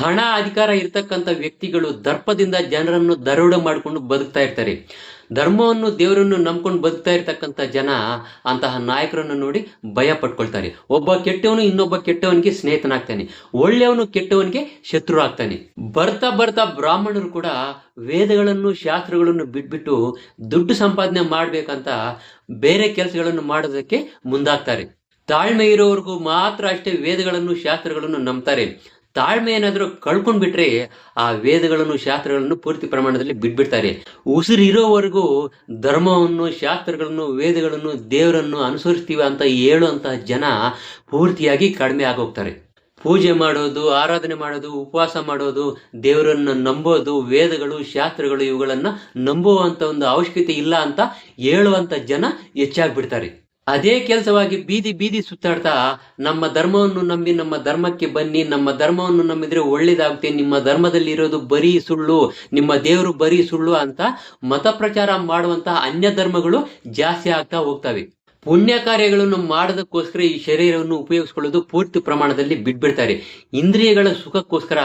ಹಣ ಅಧಿಕಾರ ಇರ್ತಕ್ಕಂಥ ವ್ಯಕ್ತಿಗಳು ದರ್ಪದಿಂದ ಜನರನ್ನು ದರೋಡೆ ಮಾಡಿಕೊಂಡು ಬದುಕ್ತಾ ಇರ್ತಾರೆ. ಧರ್ಮವನ್ನು ದೇವರನ್ನು ನಂಬ್ಕೊಂಡು ಬದುಕ್ತಾ ಇರ್ತಕ್ಕಂಥ ಜನ ಅಂತಹ ನಾಯಕರನ್ನು ನೋಡಿ ಭಯ ಪಟ್ಕೊಳ್ತಾರೆ. ಒಬ್ಬ ಕೆಟ್ಟವನು ಇನ್ನೊಬ್ಬ ಕೆಟ್ಟವನಿಗೆ ಸ್ನೇಹಿತನಾಗ್ತಾನೆ. ಒಳ್ಳೆಯವನು ಕೆಟ್ಟವನಿಗೆ ಶತ್ರು ಆಗ್ತಾನೆ ಬರ್ತಾ ಬರ್ತಾ ಬ್ರಾಹ್ಮಣರು ಕೂಡ ವೇದಗಳನ್ನು, ಶಾಸ್ತ್ರಗಳನ್ನು ಬಿಟ್ಬಿಟ್ಟು ದುಡ್ಡು ಸಂಪಾದನೆ ಮಾಡ್ಬೇಕಂತ ಬೇರೆ ಕೆಲಸಗಳನ್ನು ಮಾಡೋದಕ್ಕೆ ಮುಂದಾಗ್ತಾರೆ. ತಾಳ್ಮೆ ಇರೋವರೆಗೂ ಮಾತ್ರ ಅಷ್ಟೇ ವೇದಗಳನ್ನು, ಶಾಸ್ತ್ರಗಳನ್ನು ನಂಬ್ತಾರೆ. ತಾಳ್ಮೆ ಏನಾದರೂ ಕಳ್ಕೊಂಡ್ಬಿಟ್ರೆ ಆ ವೇದಗಳನ್ನು, ಶಾಸ್ತ್ರಗಳನ್ನು ಪೂರ್ತಿ ಪ್ರಮಾಣದಲ್ಲಿ ಬಿಟ್ಬಿಡ್ತಾರೆ. ಉಸಿರಿರೋವರೆಗೂ ಧರ್ಮವನ್ನು, ಶಾಸ್ತ್ರಗಳನ್ನು, ವೇದಗಳನ್ನು, ದೇವರನ್ನು ಅನುಸರಿಸ್ತೀವಿ ಅಂತ ಹೇಳುವಂತಹ ಜನ ಪೂರ್ತಿಯಾಗಿ ಕಡಿಮೆ ಆಗೋಗ್ತಾರೆ. ಪೂಜೆ ಮಾಡೋದು, ಆರಾಧನೆ ಮಾಡೋದು, ಉಪವಾಸ ಮಾಡೋದು, ದೇವರನ್ನು ನಂಬೋದು, ವೇದಗಳು, ಶಾಸ್ತ್ರಗಳು ಇವುಗಳನ್ನ ನಂಬುವಂಥ ಒಂದು ಅವಶ್ಯಕತೆ ಇಲ್ಲ ಅಂತ ಹೇಳುವಂತ ಜನ ಹೆಚ್ಚಾಗ್ಬಿಡ್ತಾರೆ. ಅದೇ ಕೆಲಸವಾಗಿ ಬೀದಿ ಬೀದಿ ಸುತ್ತಾಡ್ತಾ, ನಮ್ಮ ಧರ್ಮವನ್ನು ನಂಬಿ, ನಮ್ಮ ಧರ್ಮಕ್ಕೆ ಬನ್ನಿ, ನಮ್ಮ ಧರ್ಮವನ್ನು ನಂಬಿದ್ರೆ ಒಳ್ಳೇದಾಗುತ್ತೆ. ನಿಮ್ಮ ಧರ್ಮದಲ್ಲಿ ಇರೋದು ಬರೀ ಸುಳ್ಳು, ನಿಮ್ಮ ದೇವರು ಬರೀ ಸುಳ್ಳು ಅಂತ ಮತ ಪ್ರಚಾರ ಮಾಡುವಂತಹ ಅನ್ಯ ಧರ್ಮಗಳು ಜಾಸ್ತಿ ಆಗ್ತಾ ಹೋಗ್ತವೆ. ಪುಣ್ಯ ಕಾರ್ಯಗಳನ್ನು ಮಾಡೋದಕ್ಕೋಸ್ಕರ ಈ ಶರೀರವನ್ನು ಉಪಯೋಗಿಸ್ಕೊಳ್ಳೋದು ಪೂರ್ತಿ ಪ್ರಮಾಣದಲ್ಲಿ ಬಿಟ್ಬಿಡ್ತಾರೆ. ಇಂದ್ರಿಯಗಳ ಸುಖಕ್ಕೋಸ್ಕರ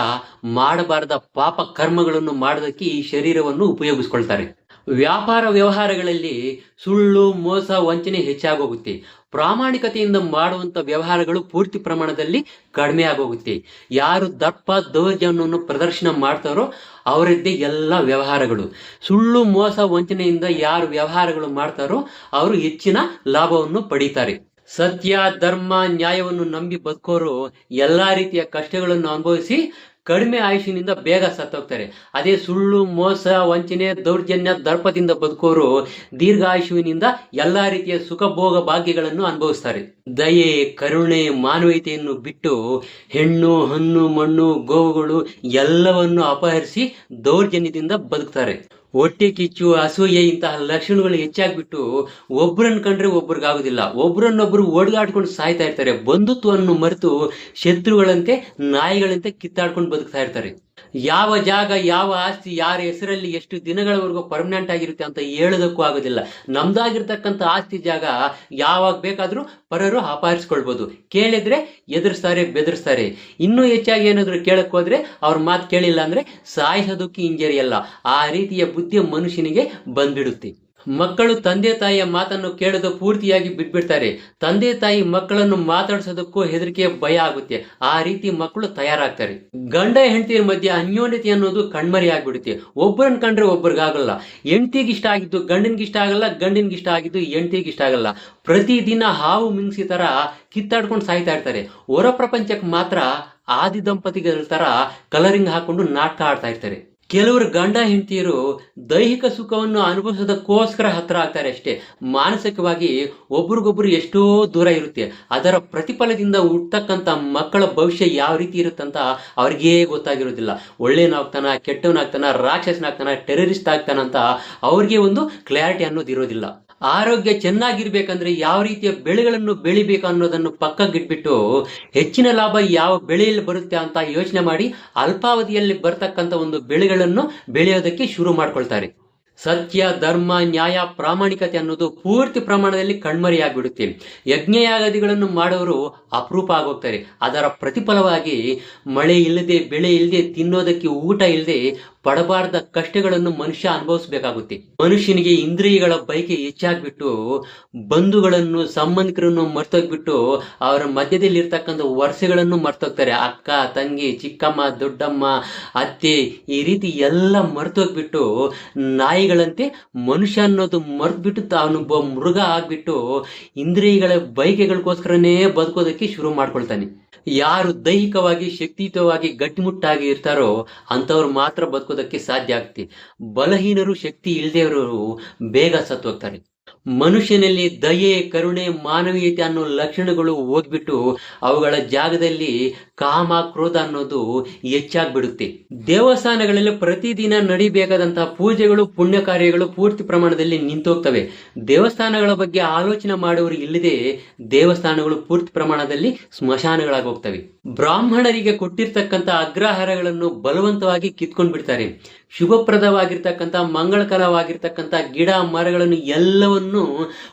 ಮಾಡಬಾರದ ಪಾಪ ಕರ್ಮಗಳನ್ನು ಮಾಡೋದಕ್ಕೆ ಈ ಶರೀರವನ್ನು ಉಪಯೋಗಿಸ್ಕೊಳ್ತಾರೆ. ವ್ಯಾಪಾರ ವ್ಯವಹಾರಗಳಲ್ಲಿ ಸುಳ್ಳು, ಮೋಸ, ವಂಚನೆ ಹೆಚ್ಚಾಗೋಗುತ್ತೆ. ಪ್ರಾಮಾಣಿಕತೆಯಿಂದ ಮಾಡುವಂತ ವ್ಯವಹಾರಗಳು ಪೂರ್ತಿ ಪ್ರಮಾಣದಲ್ಲಿ ಕಡಿಮೆ ಆಗೋಗುತ್ತೆ. ಯಾರು ದಪ್ಪ ದೌರ್ಜನ್ಯವನ್ನು ಪ್ರದರ್ಶನ ಮಾಡ್ತಾರೋ ಅವರದ್ದೇ ಎಲ್ಲ ವ್ಯವಹಾರಗಳು. ಸುಳ್ಳು, ಮೋಸ, ವಂಚನೆಯಿಂದ ಯಾರು ವ್ಯವಹಾರಗಳು ಮಾಡ್ತಾರೋ ಅವರು ಹೆಚ್ಚಿನ ಲಾಭವನ್ನು ಪಡೀತಾರೆ. ಸತ್ಯ, ಧರ್ಮ, ನ್ಯಾಯವನ್ನು ನಂಬಿ ಬದುಕೋರು ಎಲ್ಲಾ ರೀತಿಯ ಕಷ್ಟಗಳನ್ನು ಅನುಭವಿಸಿ ಕಡಿಮೆ ಆಯುಷಿನಿಂದ ಬೇಗ ಸತ್ತೋಗ್ತಾರೆ. ಅದೇ ಸುಳ್ಳು, ಮೋಸ, ವಂಚನೆ, ದೌರ್ಜನ್ಯ, ದರ್ಪದಿಂದ ಬದುಕೋರು ದೀರ್ಘಾಯುಷುವಿನಿಂದ ಎಲ್ಲಾ ರೀತಿಯ ಸುಖ ಭೋಗ ಭಾಗ್ಯಗಳನ್ನು ಅನುಭವಿಸ್ತಾರೆ. ದಯೆ, ಕರುಣೆ, ಮಾನವೀಯತೆಯನ್ನು ಬಿಟ್ಟು ಹೆಣ್ಣು, ಹಣ್ಣು, ಮಣ್ಣು, ಗೋವುಗಳು ಎಲ್ಲವನ್ನು ಅಪಹರಿಸಿ ದೌರ್ಜನ್ಯದಿಂದ ಬದುಕ್ತಾರೆ. ಹೊಟ್ಟೆ ಕಿಚ್ಚು, ಅಸೂಯೆ ಇಂತಹ ಲಕ್ಷಣಗಳು ಹೆಚ್ಚಾಗ್ಬಿಟ್ಟು ಒಬ್ಬರನ್ನು ಕಂಡ್ರೆ ಒಬ್ರಿಗಾಗೋದಿಲ್ಲ ಒಬ್ರನ್ನೊಬ್ರು ಒಡ್ಗಾಡ್ಕೊಂಡು ಸಾಯ್ತಾ ಇರ್ತಾರೆ. ಬಂಧುತ್ವವನ್ನು ಮರೆತು ಶತ್ರುಗಳಂತೆ, ನಾಯಿಗಳಂತೆ ಕಿತ್ತಾಡ್ಕೊಂಡು ಬದುಕ್ತಾ ಇರ್ತಾರೆ. ಯಾವ ಜಾಗ, ಯಾವ ಆಸ್ತಿ, ಯಾರ ಹೆಸರಲ್ಲಿ ಎಷ್ಟು ದಿನಗಳವರೆಗೂ ಪರ್ಮನೆಂಟ್ ಆಗಿರುತ್ತೆ ಅಂತ ಹೇಳೋದಕ್ಕೂ ಆಗೋದಿಲ್ಲ. ನಮ್ದಾಗಿರ್ತಕ್ಕಂಥ ಆಸ್ತಿ ಜಾಗ ಯಾವಾಗ ಬೇಕಾದ್ರೂ ಪರರು ಅಪಹರಿಸ್ಕೊಳ್ಬೋದು. ಕೇಳಿದ್ರೆ ಎದುರಿಸ್ತಾರೆ, ಬೆದರಿಸ್ತಾರೆ. ಇನ್ನೂ ಹೆಚ್ಚಾಗಿ ಏನಾದ್ರು ಕೇಳಕ್ ಹೋದ್ರೆ ಅವ್ರ ಮಾತು ಕೇಳಿಲ್ಲ ಅಂದ್ರೆ ಸಾಯಿಸೋದಕ್ಕೆ ಹಿಂಜರಿಯಲ್ಲ. ಆ ರೀತಿಯ ಬುದ್ಧಿ ಮನುಷ್ಯನಿಗೆ ಬಂದ್ಬಿಡುತ್ತೆ. ಮಕ್ಕಳು ತಂದೆ ತಾಯಿಯ ಮಾತನ್ನು ಕೇಳೋದು ಪೂರ್ತಿಯಾಗಿ ಬಿಟ್ಬಿಡ್ತಾರೆ. ತಂದೆ ತಾಯಿ ಮಕ್ಕಳನ್ನು ಮಾತಾಡಿಸೋದಕ್ಕೂ ಹೆದರಿಕೆ ಭಯ ಆಗುತ್ತೆ. ಆ ರೀತಿ ಮಕ್ಕಳು ತಯಾರಾಗ್ತಾರೆ. ಗಂಡ ಹೆಂಡತಿಯ ಮಧ್ಯೆ ಅನ್ಯೋನ್ಯತೆ ಅನ್ನೋದು ಕಣ್ಮರಿ ಆಗ್ಬಿಡುತ್ತೆ. ಒಬ್ಬರನ್ನ ಕಂಡ್ರೆ ಒಬ್ಬರಿಗಾಗಲ್ಲ ಹೆಂಡತಿಗೆ ಇಷ್ಟ ಆಗಿದ್ದು ಗಂಡನಿಗೆ ಇಷ್ಟ ಆಗಲ್ಲ, ಗಂಡನಿಗೆ ಇಷ್ಟ ಆಗಿದ್ದು ಹೆಂಡತಿಗೆ ಇಷ್ಟ ಆಗಲ್ಲ. ಪ್ರತಿದಿನ ಹಾವು ಮಿಂಗ್ಸಿ ತರ ಕಿತ್ತಾಡ್ಕೊಂಡು ಸಾಯ್ತಾ ಇರ್ತಾರೆ. ಹೊರ ಪ್ರಪಂಚಕ್ಕೆ ಮಾತ್ರ ಆದಿ ದಂಪತಿಗಳ ತರ ಕಲರಿಂಗ್ ಹಾಕೊಂಡು ನಾಟಕ ಆಡ್ತಾ ಇರ್ತಾರೆ. ಕೆಲವರು ಗಂಡ ಹೆಂಡತಿಯರು ದೈಹಿಕ ಸುಖವನ್ನು ಅನುಭವಿಸೋದಕ್ಕೋಸ್ಕರ ಹತ್ರ ಆಗ್ತಾರೆ ಅಷ್ಟೇ. ಮಾನಸಿಕವಾಗಿ ಒಬ್ರಿಗೊಬ್ರು ಎಷ್ಟೋ ದೂರ ಇರುತ್ತೆ. ಅದರ ಪ್ರತಿಫಲದಿಂದ ಹುಟ್ಟತಕ್ಕಂಥ ಮಕ್ಕಳ ಭವಿಷ್ಯ ಯಾವ ರೀತಿ ಇರುತ್ತಂತ ಅವ್ರಿಗೆ ಗೊತ್ತಾಗಿರೋದಿಲ್ಲ. ಒಳ್ಳೆಯನಾಗ್ತಾನ ಕೆಟ್ಟವನಾಗ್ತಾನ, ರಾಕ್ಷಸನಾಗ್ತಾನ ಟೆರರಿಸ್ಟ್ ಆಗ್ತಾನಂತ ಅವ್ರಿಗೆ ಒಂದು ಕ್ಲಾರಿಟಿ ಅನ್ನೋದು ಇರೋದಿಲ್ಲ ಆರೋಗ್ಯ ಚೆನ್ನಾಗಿರ್ಬೇಕಂದ್ರೆ ಯಾವ ರೀತಿಯ ಬೆಳೆಗಳನ್ನು ಬೆಳಿಬೇಕು ಅನ್ನೋದನ್ನು ಪಕ್ಕಗಿಟ್ಬಿಟ್ಟು ಹೆಚ್ಚಿನ ಲಾಭ ಯಾವ ಬೆಳೆಯಲ್ಲಿ ಬರುತ್ತೆ ಅಂತ ಯೋಚನೆ ಮಾಡಿ ಅಲ್ಪಾವಧಿಯಲ್ಲಿ ಬರ್ತಕ್ಕಂಥ ಒಂದು ಬೆಳೆಗಳನ್ನು ಬೆಳೆಯೋದಕ್ಕೆ ಶುರು ಮಾಡ್ಕೊಳ್ತಾರೆ. ಸತ್ಯ, ಧರ್ಮ, ನ್ಯಾಯ, ಪ್ರಾಮಾಣಿಕತೆ ಅನ್ನೋದು ಪೂರ್ತಿ ಪ್ರಮಾಣದಲ್ಲಿ ಕಣ್ಮರೆಯಾಗ್ಬಿಡುತ್ತೆ. ಯಜ್ಞಯಾಗದಿಗಳನ್ನು ಮಾಡೋರು ಅಪರೂಪ ಆಗೋಗ್ತಾರೆ. ಅದರ ಪ್ರತಿಫಲವಾಗಿ ಮಳೆ ಇಲ್ಲದೆ, ಬೆಳೆ ಇಲ್ಲದೆ, ತಿನ್ನೋದಕ್ಕೆ ಊಟ ಇಲ್ಲದೆ ಪಡಬಾರ್ದ ಕಷ್ಟಗಳನ್ನು ಮನುಷ್ಯ ಅನುಭವಿಸಬೇಕಾಗುತ್ತೆ. ಮನುಷ್ಯನಿಗೆ ಇಂದ್ರಿಯಗಳ ಬಯಕೆ ಹೆಚ್ಚಾಗ್ಬಿಟ್ಟು, ಬಂಧುಗಳನ್ನು, ಸಂಬಂಧಿಕರನ್ನು ಮರ್ತೋಗ್ಬಿಟ್ಟು, ಅವರ ಮಧ್ಯದಲ್ಲಿ ಇರ್ತಕ್ಕಂಥ ವರ್ಷಗಳನ್ನು ಮರ್ತೋಗ್ತಾರೆ. ಅಕ್ಕ, ತಂಗಿ, ಚಿಕ್ಕಮ್ಮ, ದೊಡ್ಡಮ್ಮ, ಅತ್ತೆ, ಈ ರೀತಿ ಎಲ್ಲ ಮರ್ತೋಗ್ಬಿಟ್ಟು, ನಾಯಿಗಳಂತೆ ಮನುಷ್ಯ ಅನ್ನೋದು ಮರ್ತ್ಬಿಟ್ಟು ತಾನು ಮೃಗ ಆಗ್ಬಿಟ್ಟು, ಇಂದ್ರಿಯಗಳ ಬಯಕೆಗಳಿಗೋಸ್ಕರನೇ ಬದುಕೋದಕ್ಕೆ ಶುರು ಮಾಡ್ಕೊಳ್ತಾನೆ. ಯಾರು ದೈಹಿಕವಾಗಿ, ಶಕ್ತಿಯುತವಾಗಿ ಗಟ್ಟಿಮುಟ್ಟಾಗಿ ಇರ್ತಾರೋ, ಅಂಥವ್ರು ಮಾತ್ರ ಬದುಕೋದಕ್ಕೆ ಸಾಧ್ಯ ಆಗ್ತಿ. ಬಲಹೀನರು ಶಕ್ತಿ ಇಲ್ಲದೆಯವರು ಬೇಗ ಸತ್ತು ಹೋಗ್ತಾರೆ. ಮನುಷ್ಯನಲ್ಲಿ ದಯೆ, ಕರುಣೆ, ಮಾನವೀಯತೆ ಅನ್ನೋ ಲಕ್ಷಣಗಳು ಹೋಗ್ಬಿಟ್ಟು ಅವುಗಳ ಜಾಗದಲ್ಲಿ ಕಾಮ, ಕ್ರೋಧ ಅನ್ನೋದು ಹೆಚ್ಚಾಗ್ಬಿಡುತ್ತೆ. ದೇವಸ್ಥಾನಗಳಲ್ಲಿ ಪ್ರತಿದಿನ ನಡಿಬೇಕಾದಂತಹ ಪೂಜೆಗಳು, ಪುಣ್ಯ ಕಾರ್ಯಗಳು ಪೂರ್ತಿ ಪ್ರಮಾಣದಲ್ಲಿ ನಿಂತೋಗ್ತವೆ. ದೇವಸ್ಥಾನಗಳ ಬಗ್ಗೆ ಆಲೋಚನೆ ಮಾಡುವವರು ಇಲ್ಲದೆ ದೇವಸ್ಥಾನಗಳು ಪೂರ್ತಿ ಪ್ರಮಾಣದಲ್ಲಿ ಸ್ಮಶಾನಗಳಾಗಿ ಹೋಗ್ತವೆ ಬ್ರಾಹ್ಮಣರಿಗೆ ಕೊಟ್ಟಿರ್ತಕ್ಕಂಥ ಅಗ್ರಹಾರಗಳನ್ನು ಬಲವಂತವಾಗಿ ಕಿತ್ಕೊಂಡ್ ಬಿಡ್ತಾರೆ ಶುಭಪ್ರದವಾಗಿರ್ತಕ್ಕಂಥ, ಮಂಗಳಕರವಾಗಿರ್ತಕ್ಕಂಥ ಗಿಡ ಮರಗಳನ್ನು ಎಲ್ಲವನ್ನು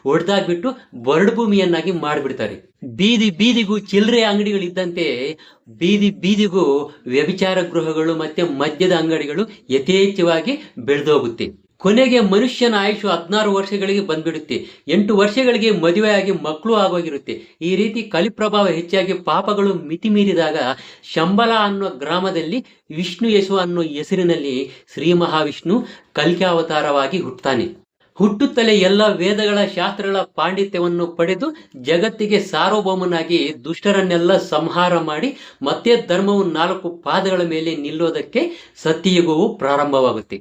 ಒಡೆದಾಗ್ಬಿಟ್ಟು ಬರಡು ಭೂಮಿಯನ್ನಾಗಿ ಮಾಡಿಬಿಡ್ತಾರೆ. ಬೀದಿ, ಬೀದಿಗೂ ಚಿಲ್ಲರೆ ಅಂಗಡಿಗಳಿದ್ದಂತೆ ಬೀದಿ, ಬೀದಿಗೂ ವ್ಯಭಿಚಾರ ಗೃಹಗಳು ಮತ್ತೆ ಮದ್ಯದ ಅಂಗಡಿಗಳು ಯಥೇಚ್ಛವಾಗಿ ಬೆಳೆದೋಗುತ್ತೆ. ಕೊನೆಗೆ ಮನುಷ್ಯನ ಆಯುಷು ಹದಿನಾರು ವರ್ಷಗಳಿಗೆ ಬಂದ್ಬಿಡುತ್ತೆ. ಎಂಟು ವರ್ಷಗಳಿಗೆ ಮದುವೆಯಾಗಿ ಮಕ್ಕಳು ಆಗೋಗಿರುತ್ತೆ. ಈ ರೀತಿ ಕಲಿಪ್ರಭಾವ ಹೆಚ್ಚಾಗಿ ಪಾಪಗಳು ಮಿತಿ ಮೀರಿದಾಗ ಶಂಬಲ ಅನ್ನೋ ಗ್ರಾಮದಲ್ಲಿ ವಿಷ್ಣು ಯಶು ಅನ್ನೋ ಹೆಸರಿನಲ್ಲಿ ಶ್ರೀ ಮಹಾವಿಷ್ಣು ಕಲ್ಕಾವತಾರವಾಗಿ ಹುಟ್ಟುತ್ತಾನೆ. ಹುಟ್ಟುತ್ತಲೇ ಎಲ್ಲ ವೇದಗಳ ಶಾಸ್ತ್ರಗಳ ಪಾಂಡಿತ್ಯವನ್ನು ಪಡೆದು ಜಗತ್ತಿಗೆ ಸಾರ್ವಭೌಮನಾಗಿ ದುಷ್ಟರನ್ನೆಲ್ಲ ಸಂಹಾರ ಮಾಡಿ ಮತ್ತೆ ಧರ್ಮವು ನಾಲ್ಕು ಪಾದಗಳ ಮೇಲೆ ನಿಲ್ಲೋದಕ್ಕೆ ಸತ್ಯಯುಗವು ಪ್ರಾರಂಭವಾಗುತ್ತೆ.